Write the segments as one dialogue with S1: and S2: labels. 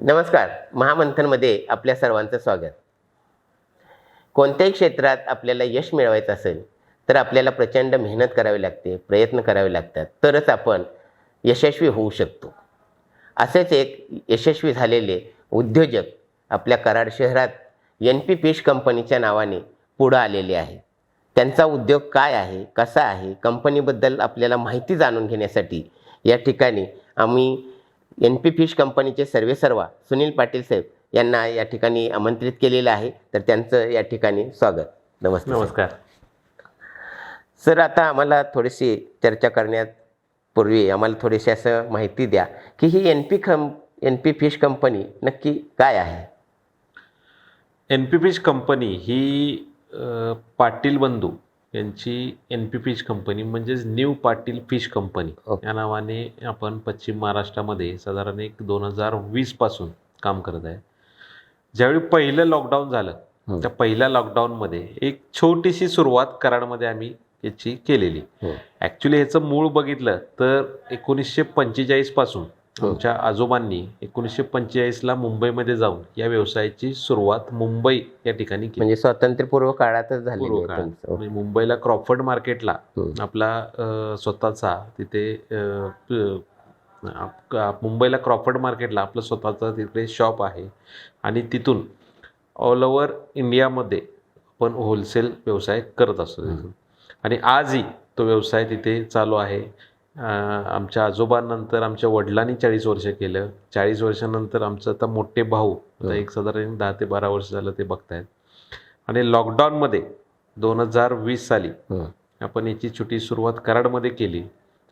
S1: नमस्कार महामंथनमध्ये आपल्या सर्वांचं स्वागत. कोणत्याही क्षेत्रात आपल्याला यश मिळवायचं असेल तर आपल्याला प्रचंड मेहनत करावी लागते प्रयत्न करावे लागतात तरच आपण यशस्वी होऊ शकतो. असेच एक यशस्वी झालेले उद्योजक आपल्या कराड शहरात एन पी फिश कंपनीच्या नावाने पुढं आलेले आहे त्यांचा उद्योग काय आहे कसा आहे कंपनीबद्दल आपल्याला माहिती जाणून घेण्यासाठी या ठिकाणी आम्ही एन पी फिश कंपनीचे सर्वेसर्वा सुनील पाटील साहेब यांना या ठिकाणी आमंत्रित केलेलं आहे. तर त्यांचं या ठिकाणी स्वागत. नमस्ते
S2: नमस्कार.
S1: सर आता आम्हाला थोडीशी चर्चा करण्यात पूर्वी आम्हाला थोडीशी असं माहिती द्या की ही एन पी कं एन पी फिश कंपनी नक्की काय आहे?
S2: एन पी फिश कंपनी ही पाटील बंधू यांची एन पी फिश कंपनी म्हणजेच न्यू पाटील फिश कंपनी. या नावाने आपण पश्चिम महाराष्ट्रामध्ये साधारण एक दोन हजार वीसपासून काम करत आहे ज्यावेळी पहिलं लॉकडाऊन झालं
S1: हं.
S2: त्या पहिल्या लॉकडाऊनमध्ये एक छोटीशी सुरुवात कराडमध्ये आम्ही याची केलेली
S1: हो.
S2: ॲक्च्युली ह्याचं मूळ बघितलं तर एकोणीसशे पंचेचाळीसपासून
S1: हो.
S2: आमच्या आजोबांनी एकोणीसशे पंचेचाळीसला मुंबईमध्ये जाऊन या व्यवसायाची सुरुवात मुंबई या ठिकाणी केली.
S1: म्हणजे स्वातंत्र्यपूर्व काळातच. तुमचं.
S2: म्हणजे मुंबईला क्रॉफर्ड मार्केटला. आपला स्वतःचा तिथे मुंबईला क्रॉफर्ड मार्केटला आपलं स्वतःचं तिकडे शॉप आहे. आणि तिथून ऑल ओव्हर इंडियामध्ये आपण होलसेल व्यवसाय करत असतो. आणि आजही तो व्यवसाय तिथे चालू आहे. आमच्या आजोबांनंतर आमच्या वडिलांनी चाळीस वर्ष केलं चाळीस वर्षानंतर आमचं आता मोठे भाऊ आता. एक साधारण दहा ते बारा वर्ष झालं ते बघतायत आणि लॉकडाऊनमध्ये दोन हजार वीस साली. आपण याची छोटी सुरुवात कराडमध्ये केली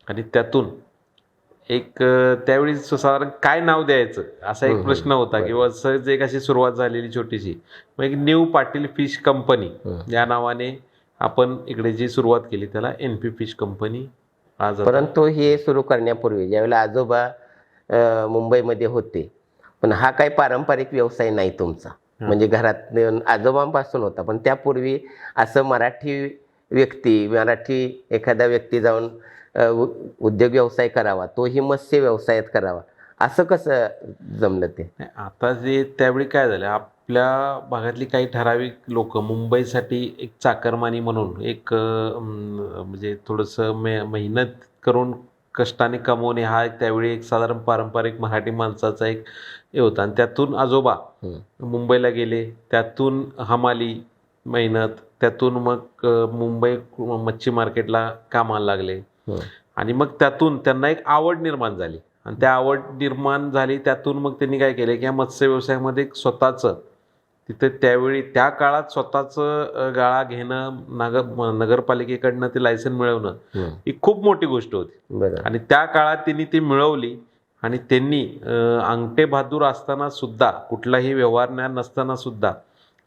S2: आणि त्यातून एक त्यावेळी साधारण काय नाव द्यायचं असा एक. प्रश्न होता. किंवा सहज एक अशी सुरुवात झालेली छोटीशी मग एक न्यू पाटील फिश कंपनी. या नावाने आपण इकडे जी सुरुवात केली त्याला एन पी फिश कंपनी
S1: परंतु हे सुरू करण्यापूर्वी ज्यावेळेला आजोबा मुंबईमध्ये होते पण हा काही पारंपरिक व्यवसाय नाही तुमचा. म्हणजे घरात आजोबांपासून होता पण त्यापूर्वी असं मराठी व्यक्ती मराठी एखादा व्यक्ती जाऊन उद्योग व्यवसाय करावा तोही मत्स्य व्यवसायात करावा असं कसं जमलं ते?
S2: आता जे त्यावेळी काय झालं आपल्या भागातली काही ठराविक लोक मुंबईसाठी एक चाकरमानी म्हणून एक म्हणजे थोडंसं मे मेहनत करून कष्टाने कमवणे हा एक त्यावेळी एक साधारण पारंपरिक मराठी माणसाचा एक हे होता आणि त्यातून आजोबा. मुंबईला गेले त्यातून हमाली मेहनत त्यातून मग मुंबई मच्छी मार्केटला कामाला लागले. आणि मग त्यातून त्यांना एक आवड निर्माण झाली आणि त्या आवड निर्माण झाली त्यातून मग त्यांनी काय केलं की या मत्स्य व्यवसायामध्ये एक स्वतःचं तिथे त्यावेळी त्या काळात स्वतःचं गाळा घेणं नगर नगरपालिकेकडनं ते लायसन मिळवणं
S1: हं.
S2: खूप मोठी गोष्ट होती. आणि त्या काळात त्यांनी ती मिळवली आणि त्यांनी अंगठे बहादूर असताना सुद्धा कुठलाही व्यवहार ज्ञान नसताना सुद्धा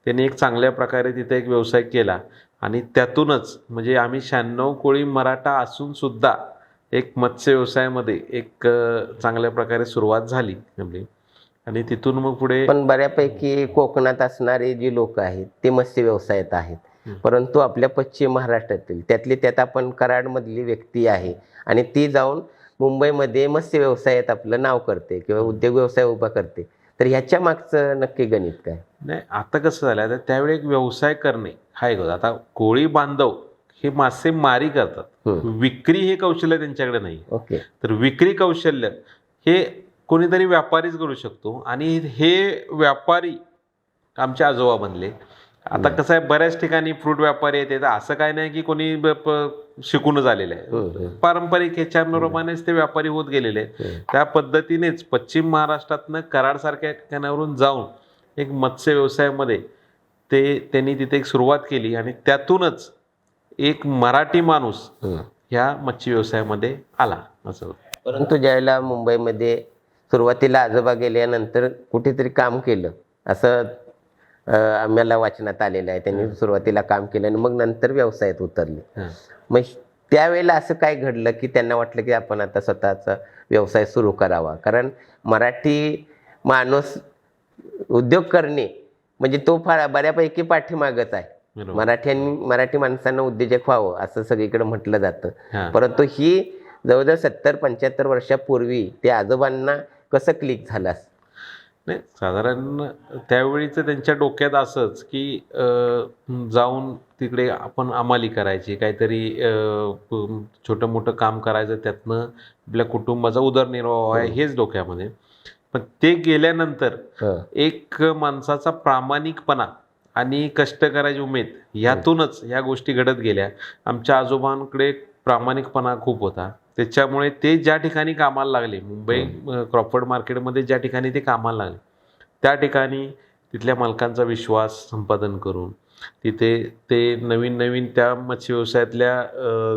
S2: त्यांनी एक चांगल्या प्रकारे तिथे एक व्यवसाय केला. आणि त्यातूनच म्हणजे आम्ही शहाण्णव कोळी मराठा असून सुद्धा एक मत्स्य व्यवसायामध्ये एक चांगल्या प्रकारे सुरुवात झाली. आपली आणि तिथून मग पुढे
S1: पण बऱ्यापैकी कोकणात असणारे जी लोक आहेत ते मत्स्य व्यवसायात आहेत. परंतु आपल्या पश्चिम महाराष्ट्रातील त्यातली त्यात आपण कराडमधली व्यक्ती आहे आणि ती जाऊन मुंबईमध्ये मत्स्य व्यवसायात आपलं नाव करते किंवा उद्योग व्यवसाय उभा करते. तर ह्याच्या मागचं नक्की गणित काय?
S2: नाही आता कसं झालं आता त्यावेळी एक व्यवसाय करणे हा एक होता. आता कोळी बांधव हे मासे मारी करतात. विक्री हे कौशल्य त्यांच्याकडे नाही.
S1: ओके.
S2: तर विक्री कौशल्य हे कोणीतरी व्यापारीच करू शकतो. आणि हे व्यापारी आमचे आजोबा बनले. आता कसं आहे बऱ्याच ठिकाणी फ्रूट व्यापारी आहेत. तर असं काय नाही की कोणी शिकूनच आलेलं आहे. पारंपरिक ह्याच्याप्रमाणेच ते व्यापारी होत गेलेले आहेत. त्या पद्धतीनेच पश्चिम महाराष्ट्रातनं कराडसारख्या ठिकाणावरून जाऊन एक मत्स्य व्यवसायामध्ये ते त्यांनी तिथे एक सुरुवात केली आणि त्यातूनच एक मराठी माणूस. ह्या मच्छी व्यवसायामध्ये आला. असं
S1: परंतु ज्यावेळेला मुंबईमध्ये सुरुवातीला आजोबा गेल्यानंतर कुठेतरी काम केलं. असं आम्हाला वाचनात आलेलं आहे. त्यांनी सुरुवातीला काम केलं आणि मग नंतर व्यवसायात उतरले. मग त्यावेळेला असं काय घडलं की त्यांना वाटलं की आपण आता स्वतःचा व्यवसाय सुरू करावा? कारण मराठी माणूस उद्योग करणे म्हणजे तो फार बऱ्यापैकी पाठीमागच आहे. मराठ्यांनी मराठी माणसांना उद्योजक व्हावं असं सगळीकडे म्हटलं जातं. परंतु ही जवळजवळ सत्तर पंच्याहत्तर वर्षापूर्वी त्या आजोबांना कसं क्लिक झालं असं?
S2: नाही साधारण त्यावेळीचं त्यांच्या डोक्यात असंच की जाऊन तिकडे आपण अंमली करायची. काहीतरी छोटं मोठं काम करायचं त्यातनं आपल्या कुटुंबाचा उदरनिर्वाह व्हावा हेच डोक्यामध्ये. पण ते गेल्यानंतर. एक माणसाचा प्रामाणिकपणा आणि कष्ट करायची उमेद यातूनच ह्या गोष्टी घडत गेल्या. आमच्या आजोबांकडे प्रामाणिकपणा खूप होता. त्याच्यामुळे ते ज्या ठिकाणी कामाला लागले मुंबई क्रॉफर्ड मार्केटमध्ये ज्या ठिकाणी ते कामाला लागले त्या ठिकाणी तिथल्या मालकांचा विश्वास संपादन करून तिथे ते नवीन नवीन त्या मत्स्य व्यवसायातल्या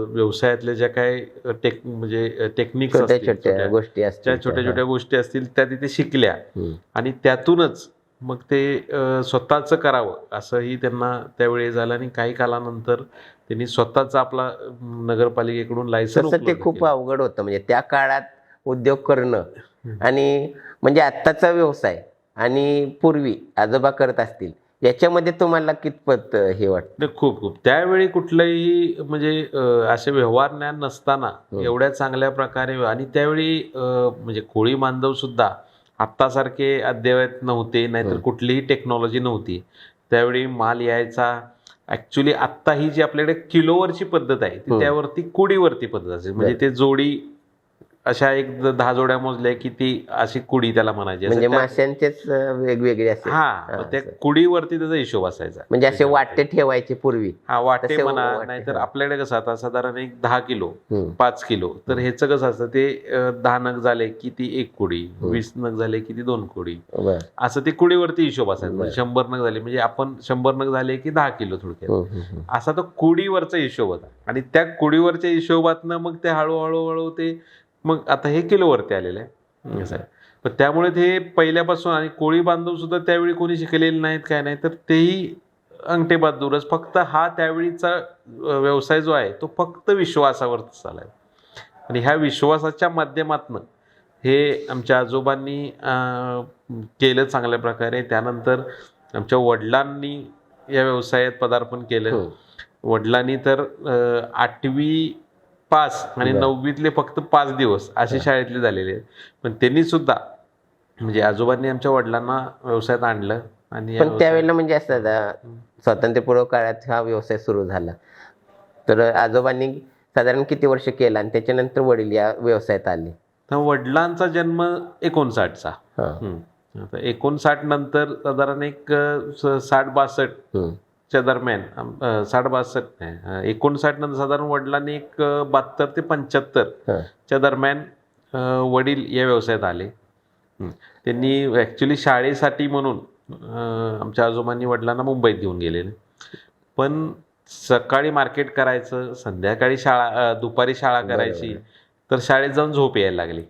S2: व्यवसायातल्या ज्या काही टेक म्हणजे टेक्निक्स
S1: गोष्टी
S2: ज्या
S1: असतील
S2: छोट्या
S1: त्या.
S2: छोट्या गोष्टी असतील त्या तिथे शिकल्या. आणि त्यातूनच मग ते स्वतःचं करावं. असंही त्यांना त्यावेळी झालं आणि काही कालानंतर त्यांनी स्वतःचा आपला नगरपालिकेकडून लायसन
S1: तसं ते खूप अवघड होतं. म्हणजे त्या काळात उद्योग करणं आणि म्हणजे आत्ताचा व्यवसाय आणि पूर्वी आजोबा करत असतील याच्यामध्ये तुम्हाला कितपत हे वाटतं?
S2: खूप खूप. त्यावेळी कुठलंही म्हणजे असे व्यवहार ज्ञान नसताना एवढ्या चांगल्या प्रकारे आणि त्यावेळी म्हणजे कोळी बांधव सुद्धा आत्तासारखे अद्ययावत नव्हते नाहीतर कुठलीही टेक्नॉलॉजी नव्हती. त्यावेळी माल यायचा. ऍक्च्युली आत्ता ही जी आपल्याकडे किलोवरची पद्धत आहे ती
S1: हं.
S2: त्यावरती कुडीवरती पद्धत असेल. म्हणजे ते जोडी अशा एक द- दहा जोड्या मोजल्या की ती अशी कुडी त्याला म्हणायची. असं
S1: म्हणजे
S2: त्या-
S1: माशांचेच अं, वेगवेगळे असे.
S2: हा मग त्या कुडीवरती त्याचा हिशोब असायचा.
S1: म्हणजे असे वाटे ठेवायचे पूर्वी.
S2: हा वाटे
S1: तसे
S2: म्हणा
S1: वाटे,
S2: नाहीतर
S1: हा.
S2: आपल्याकडे कसं आता साधारण एक दहा किलो. पाच किलो तर ह्याचं कसं असतं ते अं, दहा नग झाले की ती एक कुडी वीस नग झाले की ती दोन कुडी.
S1: बरं.
S2: असं ते कुडीवरती हिशोब असायचा म्हणजे. शंभर नग झाले म्हणजे आपण शंभर नग झाले की दहा किलो थोडक्यात. असा तो कुडीवरचा हिशोब होता. आणि त्या कुडीवरच्या हिशोबातनं मग ते हळूहळू हळू ते मग आता हे किलोवरती आलेलं आहे. असं आहे. पण त्यामुळे ते पहिल्यापासून आणि कोळी बांधव सुद्धा त्यावेळी कोणी शिकलेले नाहीत काय नाही तर तेही अंगठे बहादूरच. फक्त हा त्यावेळीचा व्यवसाय जो आहे तो फक्त विश्वासावर चालाय आणि ह्या विश्वासाच्या माध्यमातनं हे आमच्या आजोबांनी केलं चांगल्या प्रकारे. त्यानंतर आमच्या वडिलांनी या व्यवसायात पदार्पण केलं.
S1: हं.
S2: वडिलांनी तर आठवी पास आणि. नववीतले फक्त पाच दिवस असे शाळेतले झालेले आहेत. पण त्यांनी सुद्धा म्हणजे आजोबांनी आमच्या वडिलांना व्यवसायात आणलं आणि
S1: पण त्यावेळेला म्हणजे असं स्वातंत्र्यपूर्व काळात हा व्यवसाय सुरू झाला. तर आजोबांनी साधारण किती वर्ष केला आणि त्याच्यानंतर वडील या व्यवसायात आले?
S2: तर वडिलांचा जन्म एकोणसाठचा. एकोणसाठ नंतर साधारण एक साठ बासष्ट. च्या दरम्यान साठ बासष्ट एकोणसाठ नंतर साधारण वडिलांनी एक बहात्तर ते पंच्याहत्तर. च्या दरम्यान वडील या व्यवसायात आले. त्यांनी ॲक्च्युली शाळेसाठी म्हणून आमच्या आजोबांनी वडिलांना मुंबईत घेऊन गेलेले पण सकाळी मार्केट करायचं संध्याकाळी शाळा दुपारी शाळा करायची तर शाळेत जाऊन झोप यायला लागली.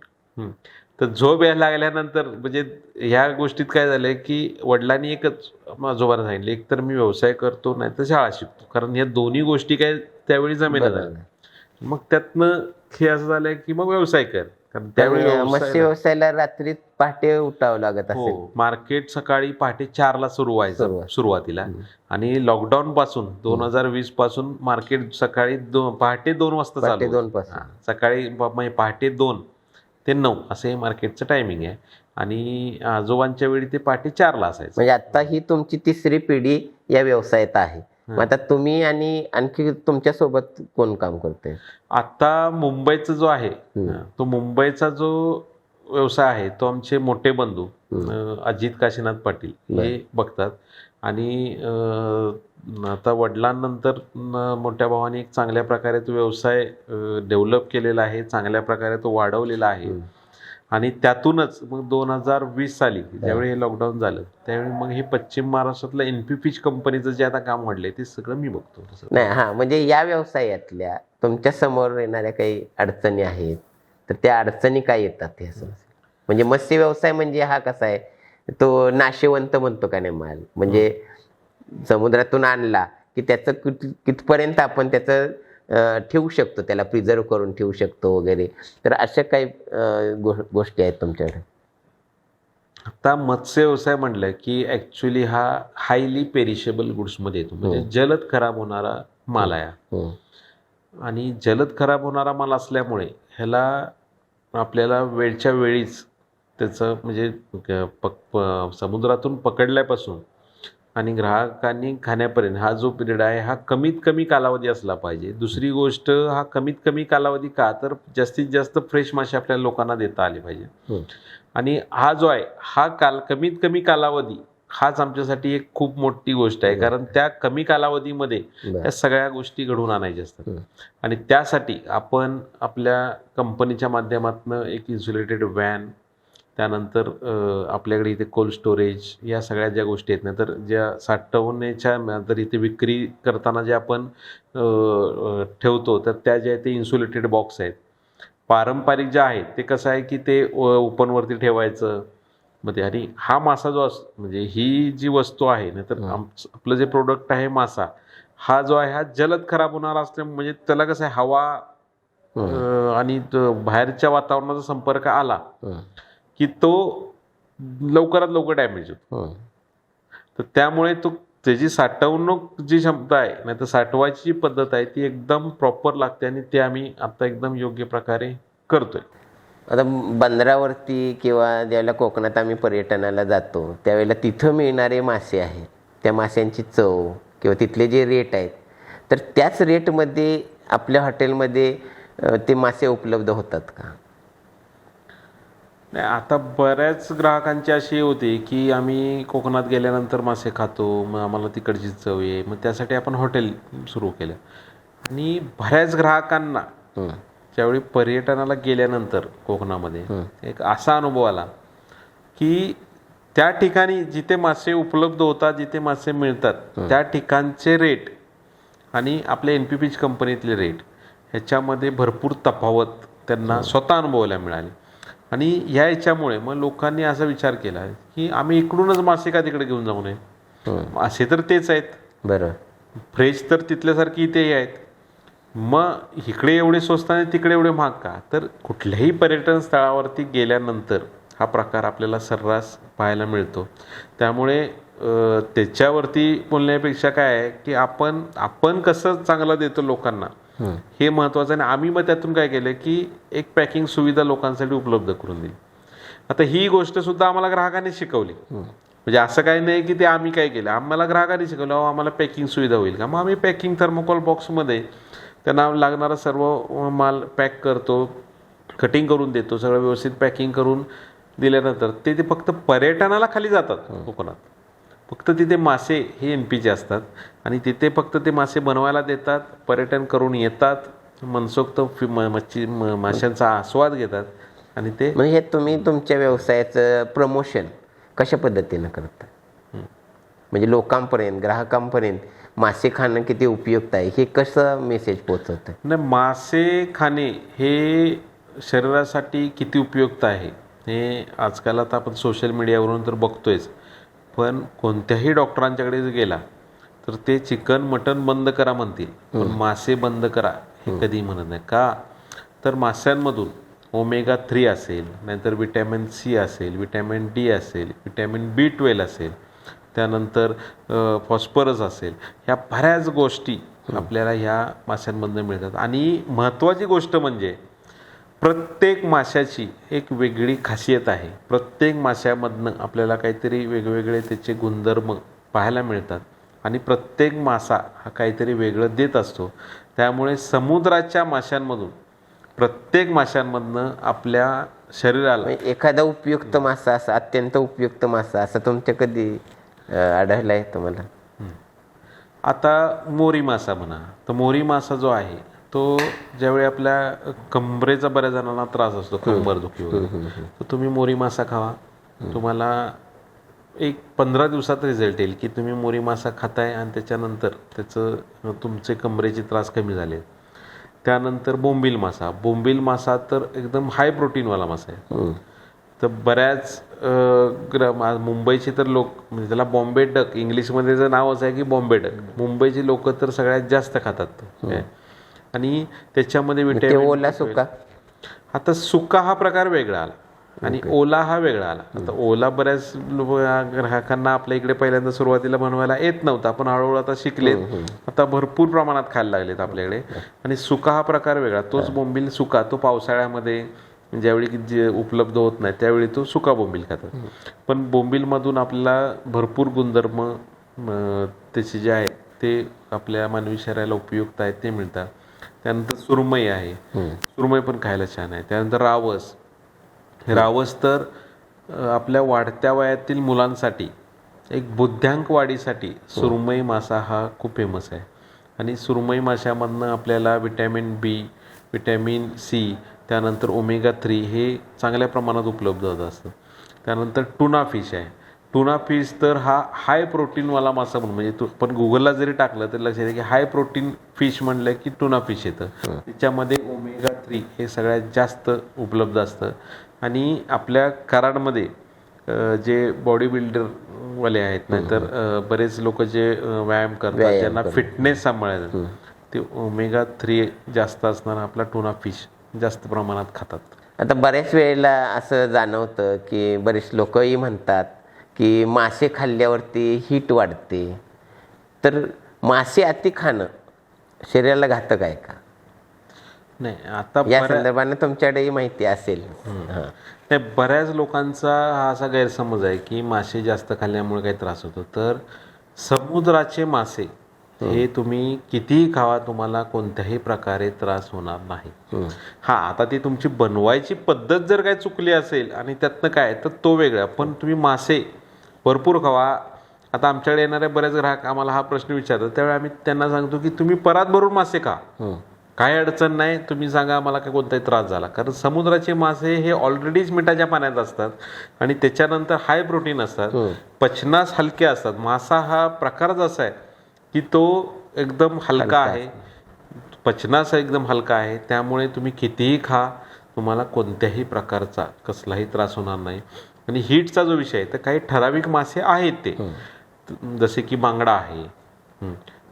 S2: तर झोप यायला लागल्यानंतर म्हणजे ह्या गोष्टीत काय झालंय की वडिलांनी एकच आजोबांना सांगितलं एक तर मी व्यवसाय करतो नाही तर शाळा शिकतो. कारण या दोन्ही गोष्टी काय त्यावेळी जमेना. झाल्या. मग त्यातनं हे असं झालंय की मग व्यवसाय कर. कारण त्यावेळी
S1: मत्स्य व्यवसायाला रात्री पहाटे उठावं लागत
S2: हो मार्केट सकाळी पहाटे चारला सुरू व्हायचं
S1: सुरुवात.
S2: सुरुवातीला. आणि लॉकडाऊन पासून दोन हजार वीसपासून मार्केट सकाळी पहाटे दोन वाजता चालू
S1: दोन
S2: सकाळी पहाटे दोन. ते नऊ असं हे मार्केटचं टायमिंग आहे. आणि आजोबांच्या वेळी ते पहाटे चारला असायचं.
S1: म्हणजे आता ही तुमची तिसरी पिढी या व्यवसायात आहे. मग आता तुम्ही आणि आणखी तुमच्यासोबत कोण काम करते
S2: आता मुंबईचा जो आहे. तो मुंबईचा जो व्यवसाय आहे तो आमचे मोठे बंधू अजित काशीनाथ पाटील हे बघतात. आणि आता वडिलांनंतर मोठ्या भावाने एक चांगल्या प्रकारे तो व्यवसाय डेव्हलप केलेला आहे चांगल्या प्रकारे तो वाढवलेला आहे. आणि त्यातूनच मग दोन हजार वीस साली ज्यावेळी हे. लॉकडाऊन झालं त्यावेळी मग हे पश्चिम महाराष्ट्रातलं एनपी फिश कंपनीचं जे आता काम वाढलंय ते सगळं मी बघतो तसं
S1: नाही हा म्हणजे या व्यवसायातल्या तुमच्यासमोर येणाऱ्या काही अडचणी आहेत तर त्या अडचणी काय येतात असं म्हणजे मत्स्य व्यवसाय म्हणजे हा कसा आहे? तो नाशवंत म्हणतो का नाही माल? म्हणजे समुद्रातून आणला की त्याचं कित कितपर्यंत आपण त्याचं ठेवू शकतो? त्याला प्रिझर्व करून ठेवू शकतो वगैरे. तर अशा काही गोष्टी आहेत तुमच्याकडे.
S2: आता मत्स्य व्यवसाय म्हटलं की ऍक्च्युली हा हायली पेरिशेबल गुड्समध्ये येतो. म्हणजे जलद खराब होणारा माल आहे हा.
S1: हं.
S2: आणि जलद खराब होणारा माल असल्यामुळे ह्याला आपल्याला वेळच्या वेळीच त्याचं म्हणजे पक प- समुद्रातून पकडल्यापासून आणि ग्राहकांनी खाण्यापर्यंत हा जो पिरियड आहे हा कमीत कमी कालावधी असला पाहिजे दुसरी गोष्ट हा कमीत कमी कालावधी का तर जास्तीत जास्त फ्रेश मासे आपल्या लोकांना देता आले पाहिजे
S1: हं.
S2: आणि हा जो आहे हा काल कमीत कमी कालावधी हाच आमच्यासाठी एक खूप मोठी गोष्ट आहे कारण त्या कमी कालावधीमध्ये. त्या सगळ्या गोष्टी घडवून आणायच्या असतात
S1: हं.
S2: आणि त्यासाठी आपण आपल्या कंपनीच्या माध्यमातून एक इन्सुलेटेड व्हॅन त्यानंतर आपल्याकडे इथे कोल्ड स्टोरेज या सगळ्या ज्या गोष्टी आहेत ना तर ज्या साठवण्याच्या नंतर इथे विक्री करताना जे आपण ठेवतो तर त्या ज्या आहेत ते इन्सुलेटेड बॉक्स आहेत. पारंपरिक जे आहेत ते कसं आहे की ते ओपनवरती ठेवायचं. मग ते आणि हा मासा जो अस म्हणजे ही जी वस्तू आहे ना तर आपलं जे प्रोडक्ट आहे मासा हा जो आहे हा जलद खराब होणार असल्या म्हणजे त्याला कसं आहे हवा आणि बाहेरच्या वातावरणाचा संपर्क आला. की तो लवकरात लवकर डॅमेज होतो. तर त्यामुळे तो त्याची साठवणूक जी क्षमता आहे नाही तर साठवायची जी पद्धत आहे ती एकदम प्रॉपर लागते आणि ते आम्ही आता एकदम योग्य प्रकारे करतोय.
S1: आता बंदरावरती किंवा ज्यावेळेला कोकणात आम्ही पर्यटनाला जातो त्यावेळेला तिथं मिळणारे मासे आहेत त्या माशांची चव किंवा तिथले जे रेट आहेत तर त्याच रेटमध्ये आपल्या हॉटेलमध्ये ते मासे उपलब्ध होतात का?
S2: नाही आता बऱ्याच ग्राहकांची अशी होती की आम्ही कोकणात गेल्यानंतर मासे खातो मग आम्हाला तिकडची चव आहे मग त्यासाठी आपण हॉटेल सुरू केलं. आणि बऱ्याच ग्राहकांना. ज्यावेळी पर्यटनाला गेल्यानंतर कोकणामध्ये एक असा अनुभव आला की त्या ठिकाणी जिथे मासे उपलब्ध होतात जिथे मासे मिळतात त्या ठिकाणचे रेट आणि आपल्या एन पी पीच कंपनीतले रेट ह्याच्यामध्ये भरपूर तफावत त्यांना स्वतः अनुभवायला मिळाली. आणि ह्या याच्यामुळे मग लोकांनी असा विचार केला की आम्ही इकडूनच मासे का तिकडे घेऊन जाऊ नये. मासे तर तेच आहेत.
S1: बरोबर
S2: फ्रेश तर तिथल्यासारखी इथेही आहेत. मग इकडे एवढे स्वस्त आणि तिकडे एवढे महाग का? तर कुठल्याही पर्यटन स्थळावरती गेल्यानंतर हा प्रकार आपल्याला सर्रास पाहायला मिळतो. त्यामुळे त्याच्यावरती बोलण्यापेक्षा काय आहे की आपण आपण कसं चांगलं देतो लोकांना?
S1: हं.
S2: महत्त्वाचं आहे. आणि आम्ही मग त्यातून काय केलं की एक पॅकिंग सुविधा लोकांसाठी उपलब्ध करून दिली. आता ही गोष्ट सुद्धा आम्हाला ग्राहकांनी शिकवली. म्हणजे असं काही नाही की ते आम्ही काय केलं. आम्हाला ग्राहकांनी शिकवलं आम्हाला पॅकिंग सुविधा होईल का? मग आम्ही पॅकिंग थर्मोकॉल बॉक्समध्ये त्यांना लागणारा सर्व माल पॅक करतो कटिंग करून देतो सगळं व्यवस्थित पॅकिंग करून दिल्यानंतर ते ते फक्त पर्यटनाला खाली जातात कोकणात. फक्त तिथे मासे हे एन पीचे असतात. आणि तिथे फक्त ते मासे बनवायला देतात पर्यटन करून येतात मनसोक्त फि- म- मच्छी म- माशांचा आस्वाद घेतात. आणि ते
S1: मग हे तुम्ही तुमच्या व्यवसायाचं प्रमोशन कशा पद्धतीनं करता? म्हणजे लोकांपर्यंत ग्राहकांपर्यंत मासे खाणं किती उपयुक्त आहे? हे कसं मेसेज पोचवतं
S2: नाही मासे खाणे हे शरीरासाठी किती उपयुक्त आहे? हे आजकाल आता आपण सोशल मीडियावरून तर बघतोयच. पण कोणत्याही डॉक्टरांच्याकडे जर गेला तर ते चिकन मटन बंद करा म्हणतील. पण मासे बंद करा हे कधी म्हणत नाही. का? तर माशांमधून ओमेगा थ्री असेल नाहीतर विटॅमिन सी असेल विटॅमिन डी असेल विटॅमिन बी ट्वेल्व असेल त्यानंतर फॉस्फरस असेल ह्या बऱ्याच गोष्टी आपल्याला ह्या माशांमधनं मिळतात. आणि महत्त्वाची गोष्ट म्हणजे प्रत्येक माशाची एक वेगळी खासियत आहे. प्रत्येक माशामधनं आपल्याला काहीतरी वेगवेगळे त्याचे गुणधर्म पाहायला मिळतात. आणि प्रत्येक मासा हा काहीतरी वेगळं देत असतो. त्यामुळे समुद्राच्या माशांमधून प्रत्येक माशांमधनं आपल्या शरीराला
S1: म्हणजे एखादा उपयुक्त मासा असा अत्यंत उपयुक्त मासा असं तुमच्या कधी अं, आढळलाय तुम्हाला?
S2: आता मोरी मासा म्हणा. तर मोरी मासा जो आहे तो ज्यावेळी आपल्या कंबरेचा बऱ्याच जणांना त्रास असतो कंबर दुखी वगैरे तर तुम्ही मोरी मासा खावा. तुम्हाला एक पंधरा दिवसात रिझल्ट येईल की तुम्ही मोरी मासा खाताय आणि त्याच्यानंतर त्याचं तुमचे कमरेचे त्रास कमी झाले. त्यानंतर बोंबील मासा. बोंबील मासा तर एकदम हाय प्रोटीनवाला मासा आहे.
S1: तर
S2: बऱ्याच मुंबईचे तर लोक म्हणजे त्याला बॉम्बे डक इंग्लिशमध्ये जर नावच आहे की बॉम्बे डक. मुंबईची लोक तर सगळ्यात जास्त खातात? आणि त्याच्यामध्ये विटॅमिन
S1: ओला सुका?
S2: आता सुका हा प्रकार वेगळा आला. आणि ओला हा वेगळा आला. आता ओला बऱ्याच ग्राहकांना आपल्या इकडे पहिल्यांदा सुरुवातीला बनवायला येत नव्हता पण हळूहळू आता शिकलेत. आता भरपूर प्रमाणात खायला लागलेत आपल्याकडे. आणि सुका हा प्रकार वेगळा. तोच बोंबील सुका तो पावसाळ्यामध्ये ज्यावेळी जे उपलब्ध होत नाही त्यावेळी तो सुका बोंबील खातात. पण बोंबीलमधून आपल्याला भरपूर गुणधर्म त्याचे जे आहेत ते आपल्या मानवी शरीराला उपयुक्त आहेत ते मिळतात. त्यानंतर सुरमई आहे. सुरमई पण खायला छान आहे. त्यानंतर रावस. रावस तर आपल्या वाढत्या वयातील मुलांसाठी एक बुद्ध्यांक वाढीसाठी सुरमई मासा हा खूप फेमस आहे. आणि सुरमई माशामधनं आपल्याला विटॅमिन बी विटॅमिन सी त्यानंतर ओमेगा थ्री हे चांगल्या प्रमाणात उपलब्ध होत असतं. त्यानंतर टुना फिश आहे. टुना फिश तर हा हाय प्रोटीनवाला मासा म्हणून म्हणजे तू पण गुगलला जरी टाकलं तरी लक्षात येते की हाय प्रोटीन फिश म्हणलं की टुना फिश येतं. त्याच्यामध्ये ओमेगा थ्री हे सगळ्यात जास्त उपलब्ध असतं. आणि आपल्या कराडमध्ये जे बॉडी बिल्डरवाले आहेत नाहीतर बरेच लोक जे व्यायाम करतात
S1: करतात.
S2: फिटनेस सांभाळायचं ते ओमेगा थ्री जास्त असणारा आपला टुना फिश जास्त प्रमाणात खातात.
S1: आता बऱ्याच वेळेला असं जाणवतं की बरेच लोकही म्हणतात की मासे खाल्ल्यावरती हीट वाढते. तर मासे अति खाणं शरीराला घातक आहे का?
S2: नाही आता
S1: या संदर्भाने तुमच्याकडेही माहिती असेल.
S2: नाही बऱ्याच लोकांचा हा असा गैरसमज आहे की मासे जास्त खाल्ल्यामुळे काही त्रास होतो. तर समुद्राचे मासे हे तुम्ही कितीही खावा तुम्हाला कोणत्याही प्रकारे त्रास होणार नाही. हा आता ती तुमची बनवायची पद्धत जर काय चुकली असेल आणि त्यातनं काय तर तो वेगळा. पण तुम्ही मासे भरपूर खावा. आता आमच्याकडे येणारे बरेच ग्राहक आम्हाला हा प्रश्न विचारतात. त्यावेळी आम्ही त्यांना सांगतो की तुम्ही परात भरून मासे खा. काही अडचण नाही तुम्ही सांगा मला काय कोणताही त्रास झाला. कारण समुद्राचे मासे हे ऑलरेडीच मिठाच्या पाण्यात असतात आणि त्याच्यानंतर हाय प्रोटीन असतात. पचनास हलके असतात. मासा हा प्रकारच असा आहे की तो एकदम हलका आहे. पचनास एकदम हलका आहे. त्यामुळे तुम्ही कितीही खा तुम्हाला कोणत्याही प्रकारचा कसलाही त्रास होणार नाही. आणि हीटचा जो विषय आहे तर काही ठराविक मासे आहेत ते. जसे की बांगडा आहे.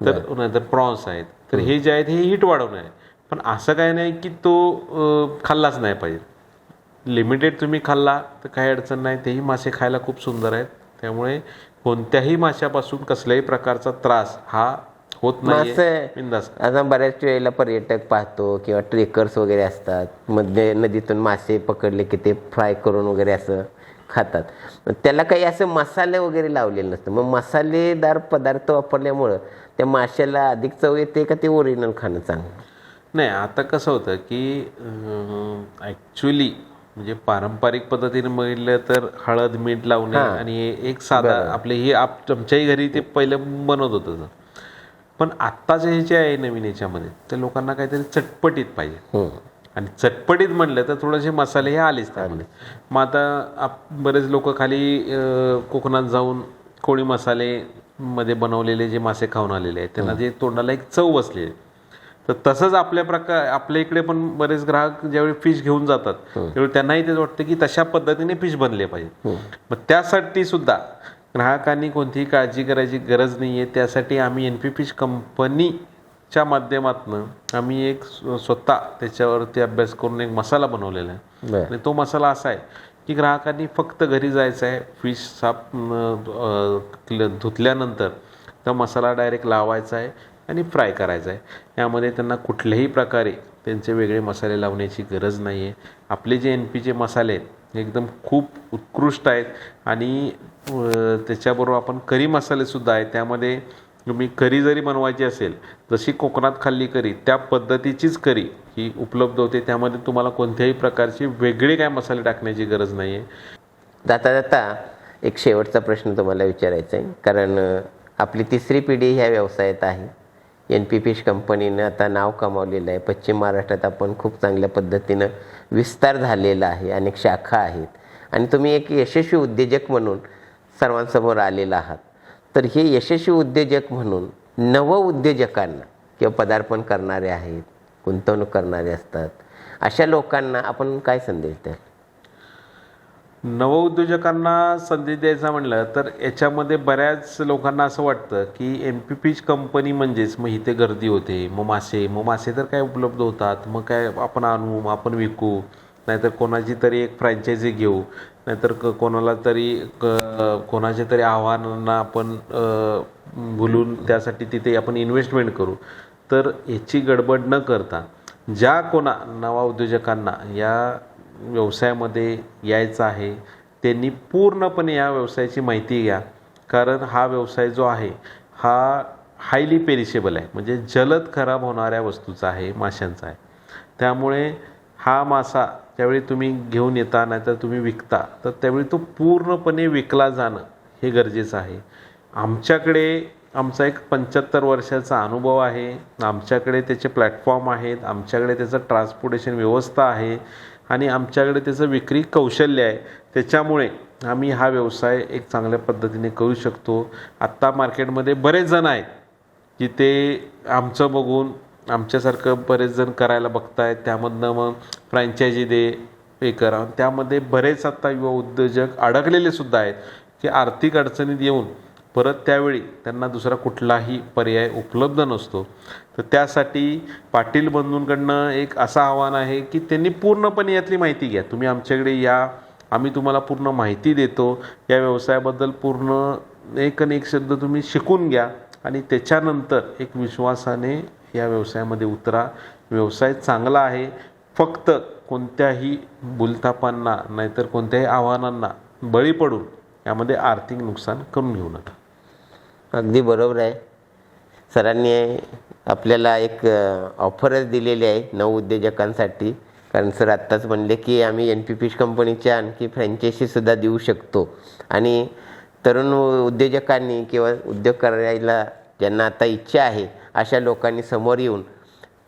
S2: तर नंतर प्रॉन्स आहेत. तर हे. जे आहेत हे हीट वाढवणे आहे. पण असं काही नाही की तो खाल्लाच नाही पाहिजे. लिमिटेड तुम्ही खाल्ला तर काही अडचण नाही. तेही मासे खायला खूप सुंदर आहेत. त्यामुळे कोणत्याही माशापासून कसल्याही प्रकारचा त्रास हा होत नाही
S1: आता बऱ्याच वेळेला पर्यटक पाहतो किंवा ट्रेकर्स वगैरे असतात. मध्ये नदीतून मासे पकडले की ते फ्राय करून वगैरे असं. खातात. त्याला काही असं मसाले वगैरे लावलेले नसतं. मग मसालेदार पदार्थ वापरल्यामुळं त्या माशाला अधिक चव येते का ते ओरिजिनल खाणं चांगलं?
S2: नाही आता कसं होतं की ॲक्च्युली म्हणजे पारंपरिक पद्धतीने बघितलं तर हळद मीठ लावणे आणि एक साधा आपले हे आप आमच्याही घरी ते पहिलं बनवत होतं पण आत्ताचे हे जे आहे नवीन याच्यामध्ये ते लोकांना काहीतरी चटपटीत पाहिजे. आणि चटपटीत म्हणलं तर थोडेसे मसाले हे आलेच त्यामध्ये. मग आता आप बरेच लोक खाली कोकणात जाऊन कोळी मसाले मध्ये बनवलेले जे मासे खाऊन आलेले आहेत त्यांना जे तोंडाला एक चव बसलेली आहे. तर तसंच आपल्या प्रकार आपल्या इकडे पण बरेच ग्राहक ज्यावेळी फिश घेऊन जातात त्यावेळी त्यांनाही तेच वाटतं की तशा पद्धतीने फिश बनले पाहिजे. मग त्यासाठी सुद्धा ग्राहकांनी कोणतीही काळजी करायची गरज नाही आहे त्यासाठी आम्ही एन पी फिश कंपनीच्या माध्यमातून आम्ही एक स्व- स्वतः त्याच्यावरती अभ्यास करून एक मसाला बनवलेला आहे. आणि तो मसाला असा आहे की ग्राहकांनी फक्त घरी जायचं आहे फिश साफ धुतल्यानंतर तो मसाला डायरेक्ट लावायचा आहे आणि फ्राय करायचा आहे. यामध्ये त्यांना कुठल्याही प्रकारे त्यांचे वेगळे मसाले लावण्याची गरज नाही आहे आपले जे एन पीचे मसाले आहेत हे एकदम खूप उत्कृष्ट आहेत. आणि त्याच्याबरोबर आपण करी मसालेसुद्धा आहेत. त्यामध्ये तुम्ही करी जरी बनवायची असेल जशी कोकणात खाल्ली करी त्या पद्धतीचीच करी ही उपलब्ध होते. त्यामध्ये तुम्हाला कोणत्याही प्रकारची वेगळी काय मसाले टाकण्याची गरज नाही आहे
S1: जाता जाता एक शेवटचा प्रश्न तुम्हाला विचारायचा आहे. कारण आपली तिसरी पिढी ह्या व्यवसायात आहे. एन पी पीश कंपनीनं आता नाव कमावलेलं आहे. पश्चिम महाराष्ट्रात आपण खूप चांगल्या पद्धतीनं विस्तार झालेला आहे. अनेक शाखा आहेत. आणि तुम्ही एक यशस्वी उद्योजक म्हणून सर्वांसमोर आलेला आहात. तर हे यशस्वी उद्योजक म्हणून नव उद्योजकांना किंवा पदार्पण करणारे आहेत गुंतवणूक करणारे असतात अशा लोकांना आपण काय संदेश द्याल?
S2: नवउद्योजकांना संधी द्यायचा म्हणलं तर याच्यामध्ये बऱ्याच लोकांना असं वाटतं की एम पी पीच कंपनी म्हणजेच मग इथे गर्दी होते मग मासे मग मासे तर काय उपलब्ध होतात मग काय आपण आणू मग आपण विकू. नाहीतर कोणाची तरी एक फ्रँचायझी घेऊ. नाहीतर क कोणाला तरी क कोणाच्या तरी आव्हानांना आपण भुलून त्यासाठी तिथे आपण इन्व्हेस्टमेंट करू. तर ह्याची गडबड न करता ज्या कोणा नवा उद्योजकांना या व्यवसायामध्ये यायचं आहे त्यांनी पूर्णपणे या व्यवसायाची माहिती घ्या. कारण हा व्यवसाय जो आहे हा हायली पेरिशेबल आहे. म्हणजे जलद खराब होणाऱ्या वस्तूचा आहे माशांचा आहे. त्यामुळे हा मासा ज्यावेळी तुम्ही घेऊन येता नाहीतर तुम्ही विकता. तर त्यावेळी तो पूर्णपणे विकला जाणं हे गरजेचं आहे. आमच्याकडे आमचा एक पंच्याहत्तर वर्षाचा अनुभव आहे. आमच्याकडे त्याचे प्लॅटफॉर्म आहेत. आमच्याकडे त्याचं ट्रान्सपोर्टेशन व्यवस्था आहे. आणि आमच्याकडे त्याचं विक्री कौशल्य आहे. त्याच्यामुळे आम्ही हा व्यवसाय एक चांगल्या पद्धतीने करू शकतो. आत्ता मार्केटमध्ये बरेच जण आहेत की ते आमचं बघून आमच्यासारखं बरेच जण करायला बघतायत. त्यामधनं मग फ्रँचायझी दे हे करा. त्यामध्ये बरेच आत्ता युवा उद्योजक अडकलेले सुद्धा आहेत की आर्थिक अडचणीत येऊन परत त्यावेळी त्यांना दुसरा कुठलाही पर्याय उपलब्ध नसतो. तर त्यासाठी पाटील बंधूंकडनं एक असं आव्हान आहे की त्यांनी पूर्णपणे यातली माहिती घ्या. तुम्ही आमच्याकडे या आम्ही तुम्हाला पूर्ण माहिती देतो. या व्यवसायाबद्दल पूर्ण एक आणि एक शब्द तुम्ही शिकून घ्या. आणि त्याच्यानंतर एक विश्वासाने या व्यवसायामध्ये उतरा. व्यवसाय चांगला आहे. फक्त कोणत्याही बुलथापांना नाहीतर कोणत्याही आव्हानांना बळी पडून यामध्ये आर्थिक नुकसान करून घेऊ नका.
S1: अगदी बरोबर आहे. सरांनी आपल्याला एक ऑफरच दिलेली आहे नवउद्योजकांसाठी कारण सर आत्ताच म्हणले की आम्ही एन पी फिश कंपनीच्या आणखी फ्रँचायसीसुद्धा देऊ शकतो. आणि तरुण उद्योजकांनी किंवा उद्योग करायला ज्यांना आता इच्छा आहे अशा लोकांनी समोर येऊन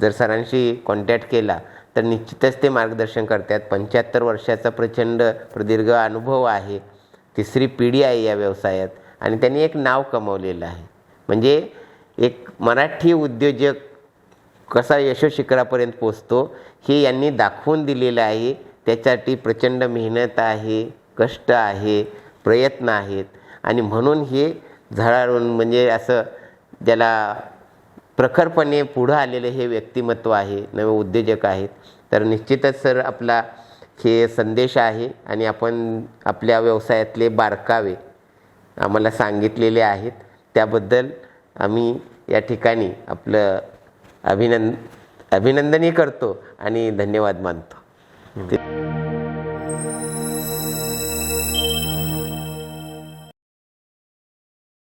S1: जर सरांशी कॉन्टॅक्ट केला तर निश्चितच ते मार्गदर्शन करतात. पंच्याहत्तर वर्षाचा प्रचंड प्रदीर्घ अनुभव आहे. तिसरी पिढी आहे या व्यवसायात आणि त्यांनी एक नाव कमवलेलं आहे. म्हणजे एक मराठी उद्योजक कसा यशोशिखरापर्यंत पोचतो हे यांनी दाखवून दिलेलं आहे. त्याच्यासाठी प्रचंड मेहनत आहे कष्ट आहे प्रयत्न आहेत. आणि म्हणून हे झळाळून म्हणजे असं ज्याला प्रखरपणे पुढं आलेलं हे व्यक्तिमत्व आहे नवे उद्योजक आहेत. तर निश्चितच सर आपला हे संदेश आहे आणि आपण आपल्या व्यवसायातले बारकावे आम्हाला सांगितलेले आहेत. त्याबद्दल आम्ही या ठिकाणी आपलं अभिनंद अभिनंदनही करतो आणि धन्यवाद मानतो.